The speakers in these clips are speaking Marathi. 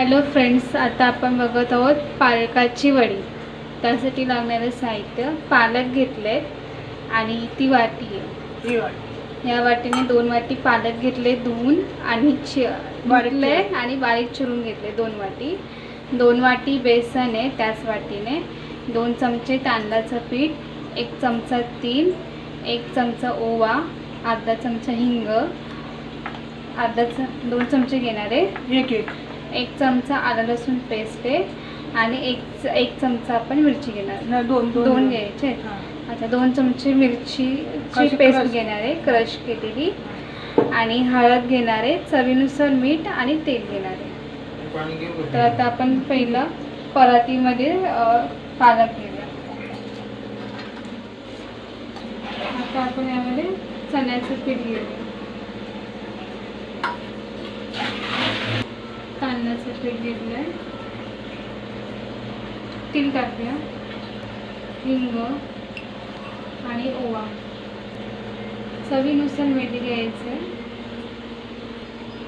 हॅलो फ्रेंड्स आता आपण बघत आहोत पालकाची वडी. त्यासाठी लागणारं साहित्य पालक घेतलेत आणि ती वाटी आहे. ही वाट. या वाटीने दोन वाटी पालक घेतले धुवून आणि चि चिरून. आणि बारीक चिरून घेतले दोन वाटी. दोन वाटी बेसन आहे त्याच वाटीने. दोन चमचे तांदळाचं पीठ एक चमचा तीळ एक चमचा ओवा अर्धा चमचा हिंग. अर्धा दोन चमचे घेणार आहे. एक एक. एक चमचा आलं लसूण पेस्ट आहे आणि एक एक चमचा आपण मिरची घेणार. न, दोन दोन घ्यायचे हा. आता दोन चमचे मिरचीची पेस्ट क्रश? घेणार आहे क्रश केलेली. आणि हळद घेणार आहे चवीनुसार मीठ आणि तेल घेणार आहे. तर आता आपण पहिलं परातीमध्ये पालक घेऊया. आता आपण यामध्ये चण्याचं पीठ घेऊया. तांदळाचं पीठ घेतलं आहे तीळ टाकूया हिंग आणि ओवा. चवीनुसार मीठ घ्यायचं. आहे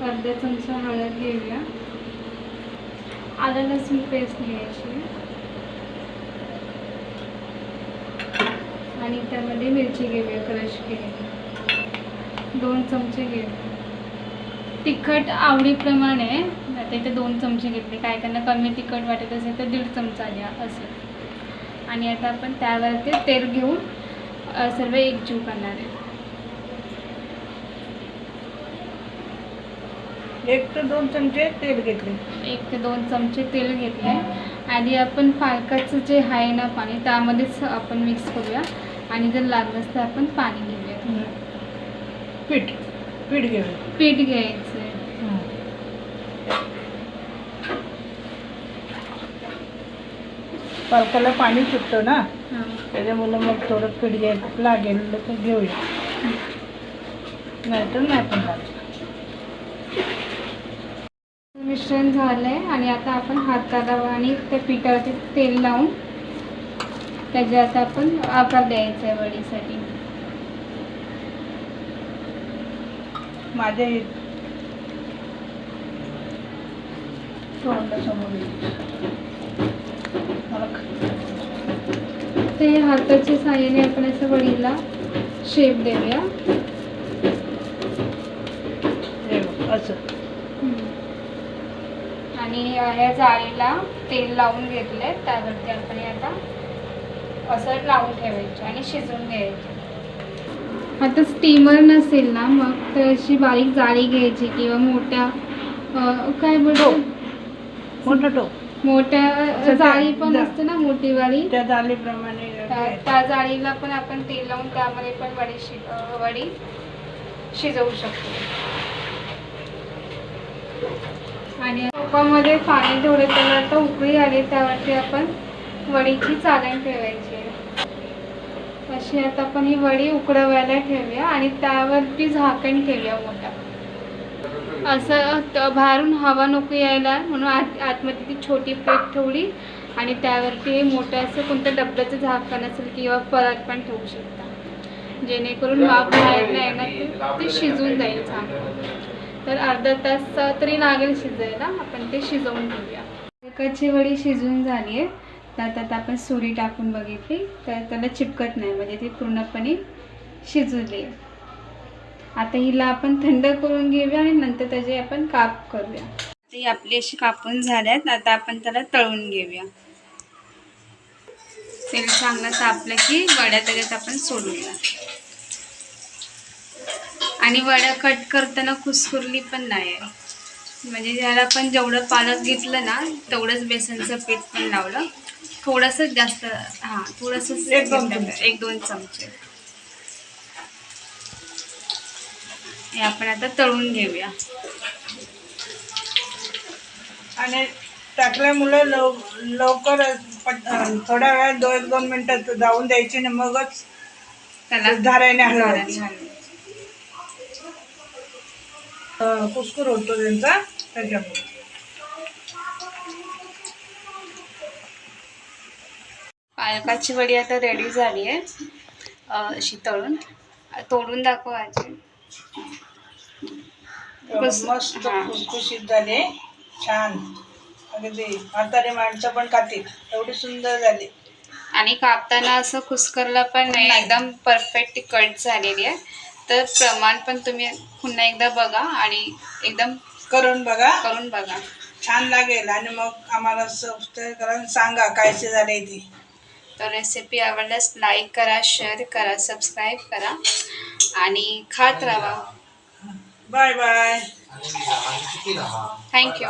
अर्धा चमचा हळद घेऊया. आलं लसूण पेस्ट घ्यायची. आणि त्यामध्ये मिरची घेऊया क्रश केली दोन चमचे घेऊया. तिखट आवडीप्रमाणे आता इथे दोन चमचे घेतले. काय त्यांना कमी तिखट वाटत असेल तर दीड चमचा घ्या असं. आणि आता आपण त्यावरती तेल घेऊन सर्व एकजीव करणार आहे. एक ते दोन चमचे तेल घेतले. एक ते दोन चमचे तेल घेतले. आधी आपण पालकाचं जे आहे ना पाणी त्यामध्येच आपण मिक्स करूया. आणि जर लागलंच तर आपण पाणी घेऊया पीठ. पीठ घेऊया पीठ घ्यायचं. आहे पालकाला पाणी सुटतं ना? हां. त्याच्यामुळं मग थोडं पीठ घ्यायचं लागेल तर घेऊया. नाहीतर नाही पण लागत. मिश्रण झालंय आणि आता आपण हाताला आणि त्या पिठावरती तेल लावून त्याचे आता आपण आकार द्यायचा आहे वडीसाठी. माझ्या तोंडासमोर येईल. ते हाताच्या साहाय्याने आपण असं वडीला शेप देऊया. हे असं. आणि ह्या जाळीला तेल लावून घेतले त्यावरती आपण आता असं लावून ठेवायचे आणि शिजवून घ्यायचे. आता स्टीमर नसेल ना मग तर अशी बारीक जाळी घ्यायची किंवा मोठ्या अं, काय बोलतो मोठं टोप. मोठ्या जाळी पण असते ना मोठी वाली. त्या जालीप्रमाणे त्या त्या जाळीला पण आपण तेल लावून त्यामध्ये पण वडी शि अं, वडी शिजवू शकतो. आणि तुपामध्ये पाणी ठेवले त्याला आता उकळी आली त्यावरती आपण वडीची चालण ठेवायची आहे. अशी आता आपण ही वडी उकडवायला ठेवूया आणि त्यावरती झाकण ठेवूया मोठा. असं बाहेरून हवा नको यायला म्हणून आत आतमध्ये ती छोटी प्लेट ठेवली आणि त्यावरती मोठं असं कोणतं डब्याचं झाकण असेल किंवा परत पण ठेवू शकता. जेणेकरून वाफ बाहेर नाही येणार ते- शिजून जाईल चांगलं तर अर्धा तास तरी लागेल शिजायला आपण ते शिजवून घेऊया. पालकाची वडी शिजून झाली आहे. त्यात आता आपण सुरी टाकून बघितली तर त्याला चिपकत नाही म्हणजे ती पूर्णपणे शिजवली आता हिला आपण थंड करून घेऊया आणि नंतर त्याचे आपण काप करूया. ती आपली अशी कापून झाल्यात आता आपण त्याला तळून घेऊया. तेल चांगलं तापलं की वड्या त्याच्यात आपण सोडूया. आणि वड्या कट करताना कुसकुरली पण नाही आहे म्हणजे ज्याला आपण जेवढं पालक घेतलं ना तेवढंच बेसनचं पीठ पण लावलं. थोडंसं जास्त हां थोडंसं एक दोन चमचे. एक दोन चमचे. हे आपण आता तळून घेऊया. आणि टाकल्यामुळे लव लवकर पट अं, वेळात दोन एक दोन मिनिटात जाऊन द्यायची ना मगच त्याला धाराने झाडाने हलवायची हलवायचं. अं, कुस्कुर होतो त्यांचा त्याच्यामुळे. पालकाची वडी आता रेडी झाली आहे अशी तळून. तोडून दाखव आजी. मस्त. खुसखुशीत झाले. छान. अगदी म्हातारे माणसं पण खातील. एवढी सुंदर झाली. आणि कापताना असं खुसकरला पण नाही. एकदम परफेक्ट कट झालेली आहे. तर प्रमाण पण तुम्ही पुन्हा एकदा बघा आणि एकदम करून बघा. करून बघा. छान लागेल. आणि मग आम्हाला सबस्क्राईब करा आणि सांगा कायचे झाले ती. तर रेसिपी आवडल्यास लाईक करा शेअर करा सबस्क्राईब करा आणि खात राहा. Bye bye thank you